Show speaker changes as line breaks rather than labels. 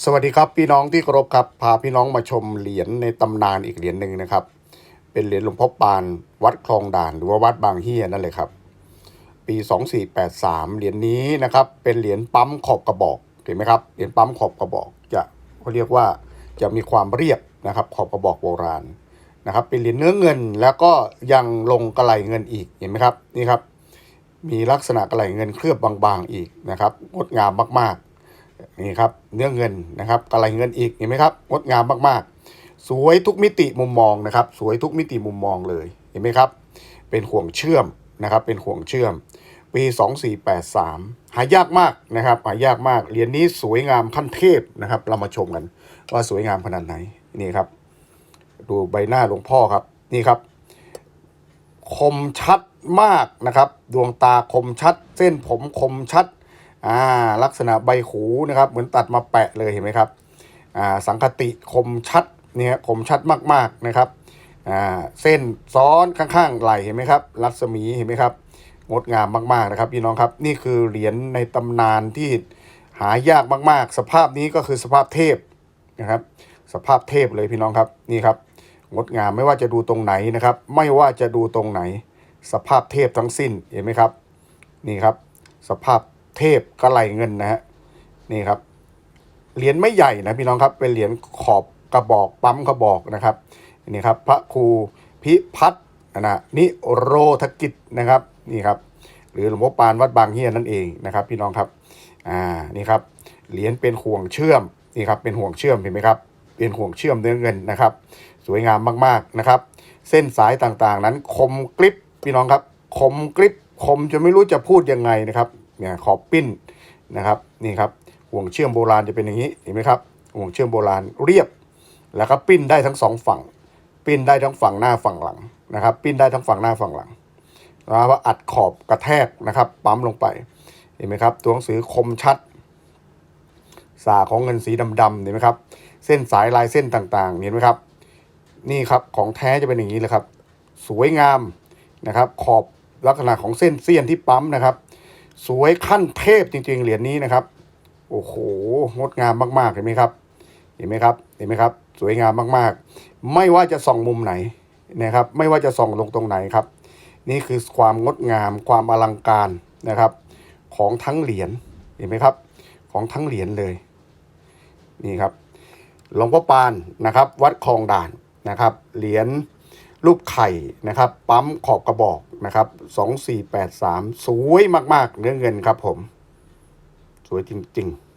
สวัสดีครับพี่น้องที่เคารพครับ พาพี่น้องมาชมเหรียญในตำนานอีกเหรียญหนึ่งนะครับ เป็นเหรียญหลวงพ่อปานวัดคลองด่านหรือว่าวัดบางเฮียนั่นเลยครับ ปี 2483 เหรียญนี้นะครับ เป็นเหรียญปั๊มขอบกระบอกเห็นไหมครับเหรียญปั๊มขอบกระบอกจะเขาเรียกว่าจะมีความเรียบนะครับ ขอบกระบอกโบราณนะครับ เป็นเหรียญเนื้อเงินแล้วก็ยังลงกระไหลเงินอีกเห็นไหมครับนี่ครับ มีลักษณะกระไหลเงินเคลือบบางๆอีกนะครับงดงามมากๆ นี่ครับเนื้อเงินนะครับกระไรเงินอีกเห็นไหมครับงดงามมากๆ สวยทุกมิติมุมมองนะครับ สวยทุกมิติมุมมองเลยเห็นไหมครับ เป็นห่วงเชื่อมนะครับเป็นห่วงเชื่อม ปี 2483 หายากมากนะครับหายากมากเหรียญนี้สวยงามขั้นเทพนะครับ เรามาชมกันว่าสวยงามขนาดไหนนี่ครับ ดูใบหน้าหลวงพ่อครับนี่ครับ คมชัดมากนะครับ ดวงตาคมชัด เส้นผมคมชัด อ่าลักษณะใบหูนะครับ เหมือนตัดมาแปะเลยเห็นไหมครับอ่าสังคติคมชัดเนี่ยคมชัดมากๆนะครับอ่าเส้นซ้อนข้างๆไหลเห็นไหมครับ รัศมีเห็นไหมครับงดงามมากๆนะครับพี่น้องครับนี่คือเหรียญในตำนานที่หายากมากๆ สภาพนี้ก็คือสภาพเทพนะครับ สภาพเทพเลยพี่น้องครับนี่ครับงดงามไม่ว่าจะดูตรงไหนนะครับ ไม่ว่าจะดูตรงไหน สภาพเทพทั้งสิ้นเห็นไหมครับ นี่ครับ สภาพ เทพกระไหลเงินนะฮะนี่ครับเหรียญไม่ใหญ่นะพี่น้องครับเป็นเหรียญขอบกระบอกปั๊มกระบอกนะครับนี่ครับพระครูพิพัฒน์นะนิโรธกิจนะครับนี่ครับหรือหลวงพ่อปานวัดบางเฮียนั่นเองนะครับพี่น้องครับอ่านี่ครับเหรียญเป็นห่วงเชื่อมนี่ครับเป็นห่วงเชื่อมเห็นไหมครับเป็นห่วงเชื่อมเนื้อเงินนะครับ สวยงามมากๆนะครับ เส้นสายต่างๆนั้นคมกริบพี่น้องครับคมกริบคมจนไม่รู้จะพูดยังไงนะครับ เนี่ยขอบปิ้นนะครับนี่ครับห่วงเชื่อมโบราณจะเป็นอย่างนี้เห็นไหมครับห่วงเชื่อมโบราณเรียบ แล้วก็ปิ้นได้ทั้งสองฝั่ง ปิ้นได้ทั้งฝั่งหน้าฝั่งหลังนะครับ ปิ้นได้ทั้งฝั่งหน้าฝั่งหลังนะว่าอัดขอบกระแทกนะครับ ปั๊มลงไปเห็นไหมครับ ตัวหนังสือคมชัด สาของเงินสีดำๆเห็นไหมครับ เส้นสายลายเส้นต่างๆเห็นไหมครับ นี่ครับของแท้จะเป็นอย่างนี้เลยครับ สวยงามนะครับ ขอบลักษณะของเส้นเสี้ยนที่ปั๊มนะครับ สวยขั้นเทพจริงๆ เหรียญนี้นะครับ โอ้โห งดงามมากๆ เห็นไหมครับ เห็นไหมครับ เห็นไหมครับ สวยงามมากๆ ไม่ว่าจะส่องมุมไหนนะครับ ไม่ว่าจะส่องลงตรงไหนครับ นี่คือความงดงาม ความอลังการนะครับ ของทั้งเหรียญ เห็นไหมครับ ของทั้งเหรียญเลย นี่ครับ หลวงพ่อปานนะครับ วัดคลองด่านนะครับ เหรียญ รูปไข่นะครับ ปั๊มขอบกระบอกนะครับสองสี่แปดสามสวยมากๆ เนื้อเงินครับผม สวยจริง ๆ